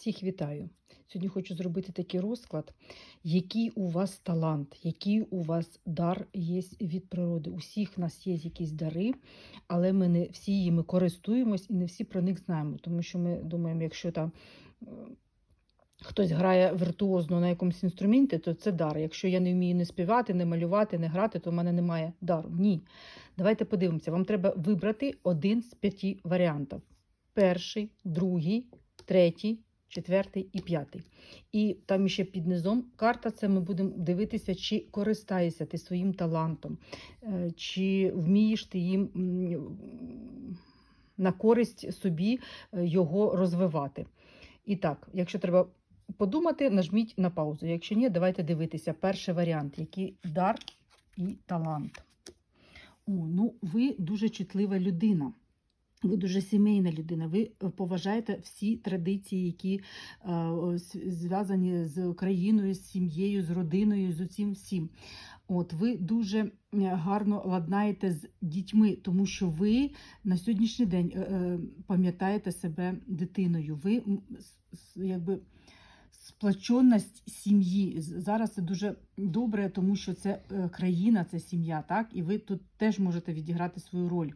Всіх вітаю! Сьогодні хочу зробити такий розклад, який у вас талант, який у вас дар є від природи. Усіх нас є якісь дари, але ми не всі їми користуємось і не всі про них знаємо. Тому що ми думаємо, якщо там е, хтось грає віртуозно на якомусь інструменті, то це дар. Якщо я не вмію не співати, не малювати, не грати, то в мене немає дару. Ні. Давайте подивимося. Вам треба вибрати один з п'яти варіантів: перший, другий, третій, четвертий і п'ятий. І там ще під низом карта це ми будемо дивитися, чи користаєшся ти своїм талантом, е, чи вмієш ти їм на користь собі е, його розвивати. І так, якщо треба подумати, нажміть на паузу. Якщо ні, давайте дивитися. Перший варіант, який дар і талант. О, ну ви дуже чутлива людина. Ви дуже сімейна людина, ви е, поважаєте всі традиції, які е, зв'язані з країною, з сім'єю, з родиною, з усім всім. От ви дуже е, гарно ладнаєте з дітьми, тому що ви на сьогоднішній день пам'ятаєте себе дитиною. Ви якби сплаченість сім'ї. Зараз це дуже добре, тому що це країна, це сім'я, так? І ви тут теж можете відіграти свою роль.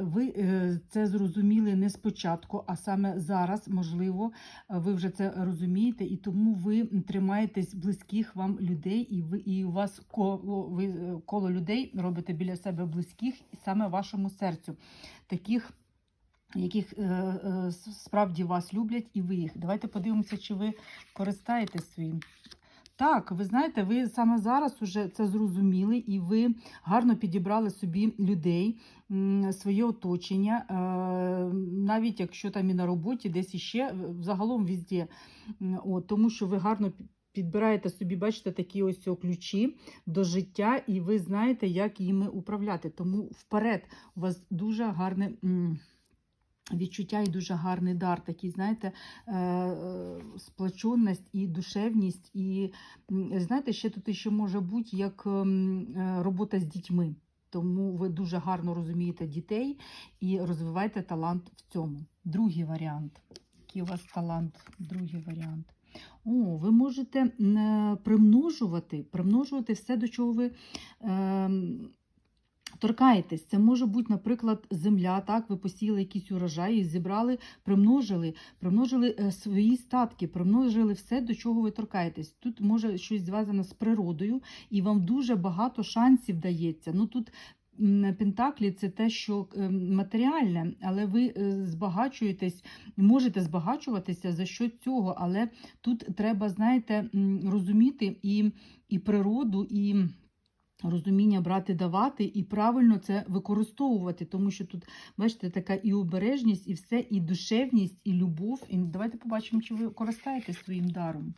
Ви е, це зрозуміли не спочатку, а саме зараз, можливо, ви вже це розумієте, і тому ви тримаєтесь близьких вам людей, і ви і у вас коло ви е, коло людей робите біля себе близьких, і саме вашому серцю, таких, яких е, справді вас люблять, і ви їх. Давайте подивимося, чи ви користаєтесь своїм. Так, ви знаєте, ви саме зараз уже це зрозуміли, і ви гарно підібрали собі людей, своє оточення, е, навіть якщо там і на роботі, десь іще, в- загалом везде. М, От, тому що ви гарно підбираєте собі, бачите, такі ось ключі до життя, і ви знаєте, як їми управляти. Тому вперед у вас дуже гарне. Відчуття і дуже гарний дар, такий, знаєте, е, е, сплоченість і душевність. І знаєте, ще тут ще може бути як ем, е, робота з дітьми. Тому ви дуже гарно розумієте дітей і розвиваєте талант в цьому. Другий варіант. Який у вас талант? Другий варіант. О, ви можете е, примножувати, примножувати все, до чого ви. ем, Торкаєтесь, це може бути, наприклад, земля. Так, ви посіяли якісь урожаї, зібрали, примножили, примножили е, свої статки, примножили все, до чого ви торкаєтесь. Тут може щось зв'язане з природою, і вам дуже багато шансів дається. Ну тут Пентаклі це те, що е, матеріальне, але ви е, збагачуєтесь, можете збагачуватися за що цього. Але тут треба, знаєте, розуміти і, і природу, і розуміння брати, давати і правильно це використовувати, тому що тут, бачите, така і обережність, і все, і душевність, і любов. І давайте побачимо, чи ви користаєтесь своїм даром.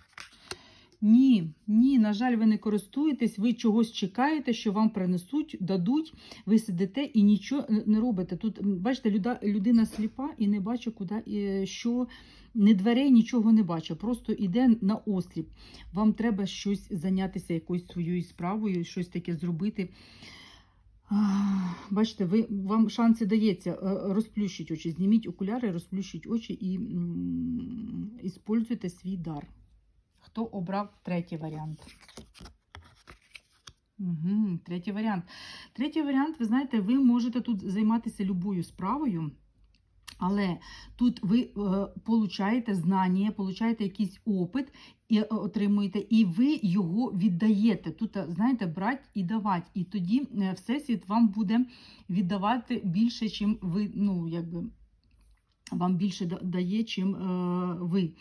Ні, ні, на жаль, ви не користуєтесь, ви чогось чекаєте, що вам принесуть, дадуть, ви сидите і нічого не- не робите. Тут, бачите, людина сліпа і не бачить, куди, е, що ні дверей, нічого не бачить, просто йде на осліп. Вам треба щось зайнятися якоюсь своєю справою, щось таке зробити. Бачите, ви, вам шанси дається. Е, Розплющіть очі, зніміть окуляри, розплющіть очі і іспользуйте свій дар. Хто обрав третій варіант? Угу, третій варіант. Третій варіант, ви знаєте, ви можете тут займатися любою справою. Але тут ви е, получаєте знання, получаєте якийсь опит і е, отримуєте, і ви його віддаєте. Тут, е, знаєте, брати і давати. І тоді е, Всесвіт вам буде віддавати більше, чим ви, ну, якби. Вам більше дає, чим е, ви.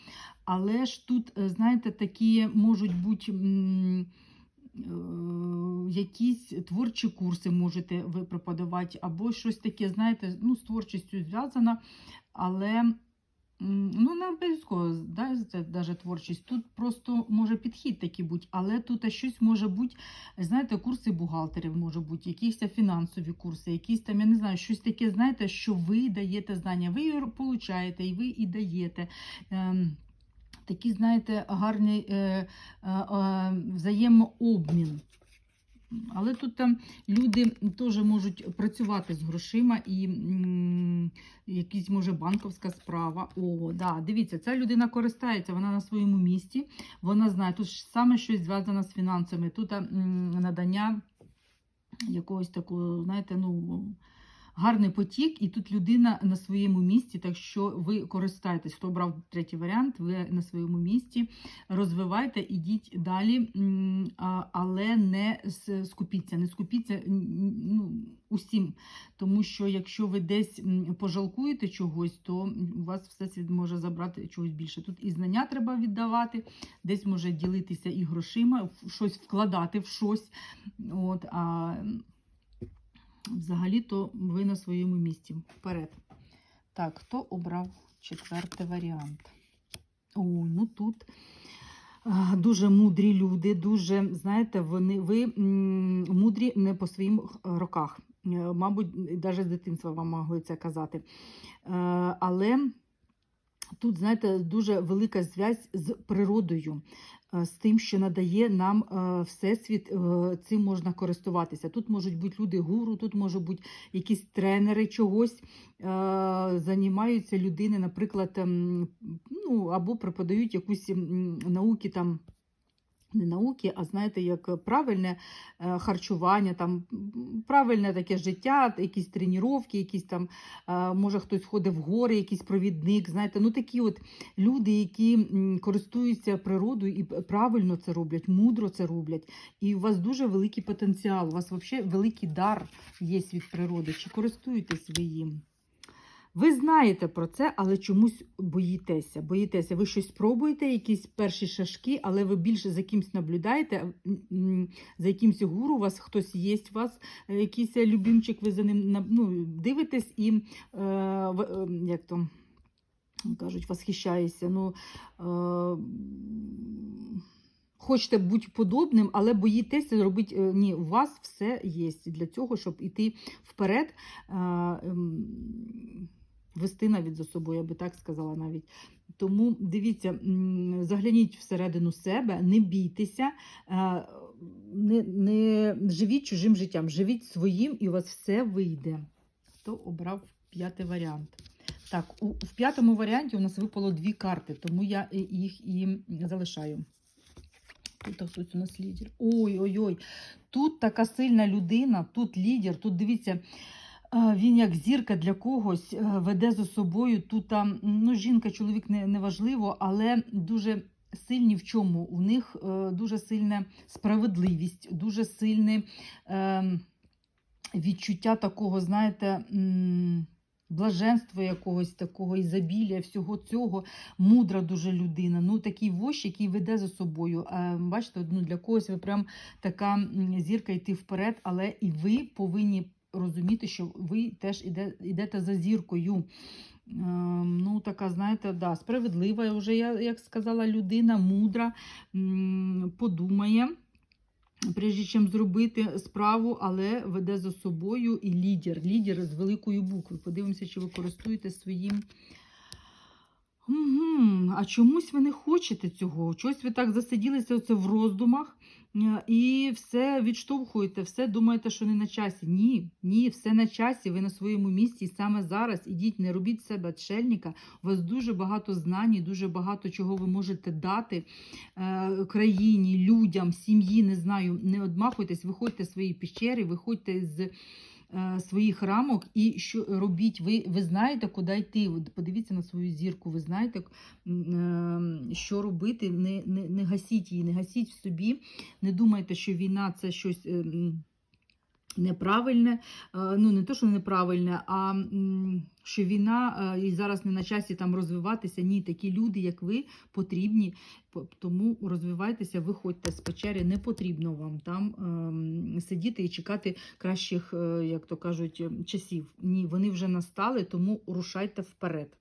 Але ж тут, е, знаєте, такі можуть бути е, якісь творчі курси можете ви преподавати, або щось таке, знаєте, ну, з творчістю зв'язано, але ну, не обов'язково да, це навіть творчість. Тут просто може підхід такий бути, але тут щось може бути, знаєте, курси бухгалтерів може бути, якісь фінансові курси, якісь там, я не знаю, щось таке, знаєте, що ви даєте знання, ви її получаєте, і ви і даєте. Такий, знаєте, гарний е, е, е, взаємообмін. Але тут там люди теж можуть працювати з грошима і м, якась може банковська справа. О, да, дивіться, ця людина користається, вона на своєму місці, вона знає, тут саме щось зв'язане з фінансами, тут надання якогось такого, знаєте, ну. Гарний потік, і тут людина на своєму місці, так що ви користаєтесь. Хто обрав третій варіант, ви на своєму місці розвивайте, ідіть далі, але не скупіться, не скупіться ну, усім. Тому що якщо ви десь пожалкуєте чогось, то у вас всесвіт може забрати чогось більше. Тут і знання треба віддавати, десь може ділитися і грошима, щось вкладати в щось. От, а взагалі-то ви на своєму місці. Вперед. Так, хто обрав четвертий варіант? О, ну тут дуже мудрі люди, дуже, знаєте, вони, ви мудрі не по своїм роках. Е, Мабуть, навіть з дитинства вам могли це казати. Е, Але тут, знаєте, дуже велика зв'язь з природою, з тим, що надає нам е, Всесвіт, е, цим можна користуватися. Тут можуть бути люди гуру, тут можуть бути якісь тренери чогось, е, займаються людини, наприклад, ем, ну, або преподають якусь науки там. Не науки, а знаєте, як правильне е, харчування, там правильне таке життя, якісь тренування, якісь там, е, може хтось ходить в гори, якийсь провідник. Знаєте, ну такі от люди, які користуються природою і правильно це роблять, мудро це роблять. І у вас дуже великий потенціал, у вас взагалі великий дар є від природи. Чи користуєтесь ви їм? Ви знаєте про це, але чомусь боїтеся. Боїтеся, ви щось спробуєте, якісь перші шашки, але ви більше за кимсь наблюдаєте, за якимсь гуру, у вас хтось є, у вас е, якийсь любимчик, ви за ним ну, дивитесь і е, е, як то кажуть, восхищаєшся. Ну, е, Хочете бути подобним, але боїтеся робити. е, Ні, у вас все є для цього, щоб іти вперед, е, вести навіть за собою, я би так сказала навіть. Тому дивіться, загляніть всередину себе, не бійтеся, е, не, не живіть чужим життям, живіть своїм, і у вас все вийде. Хто обрав п'ятий варіант? Так, у, в п'ятому варіанті у нас випало дві карти, тому я їх і залишаю. Тут хтось у нас лідер. Ой-ой-ой. Тут така сильна людина, тут лідер, тут дивіться. Він як зірка для когось е, веде за собою. Тут ну, жінка, чоловік не, не важливо, але дуже сильні в чому? У них е, дуже сильна справедливість, дуже сильне е, відчуття такого, знаєте, м, блаженства якогось такого, ізобілля, всього цього. Мудра дуже людина. Ну, такий вождь, який веде за собою. Е, бачите, ну, для когось ви прям така зірка йти вперед, але і ви повинні розуміти, що ви теж іде, йдете за зіркою. Ем, Ну, така, знаєте, да, справедлива, вже, як сказала, людина, мудра, подумає, прежде чим зробити справу, але веде за собою і лідер. Лідер з великої букви. Подивимося, чи ви користуєтесь своїм. Угу. А чомусь ви не хочете цього. Чогось ви так засиділися оце в роздумах і все відштовхуєте, все думаєте, що не на часі. Ні, ні, все на часі. Ви на своєму місці. Саме зараз ідіть, не робіть себе отшельника. У вас дуже багато знань, дуже багато чого ви можете дати е, країні, людям, сім'ї. Не знаю, не одмахуйтесь, виходьте з своєї пещери, виходьте з. Е, Своїх рамок і що робіть, ви, ви знаєте, куди йти. Подивіться на свою зірку, ви знаєте, е, що робити. Не, не, не гасіть її, не гасіть в собі. Не думайте, що війна це щось. Неправильне, е, ну не то, що неправильне, а що війна е, і зараз не на часі там розвиватися. Ні, такі люди, як ви, потрібні. Тому розвивайтеся, виходьте з печери, не потрібно вам там ем, сидіти і чекати кращих, е, як то кажуть, ем, часів. Ні, вони вже настали, тому рушайте вперед.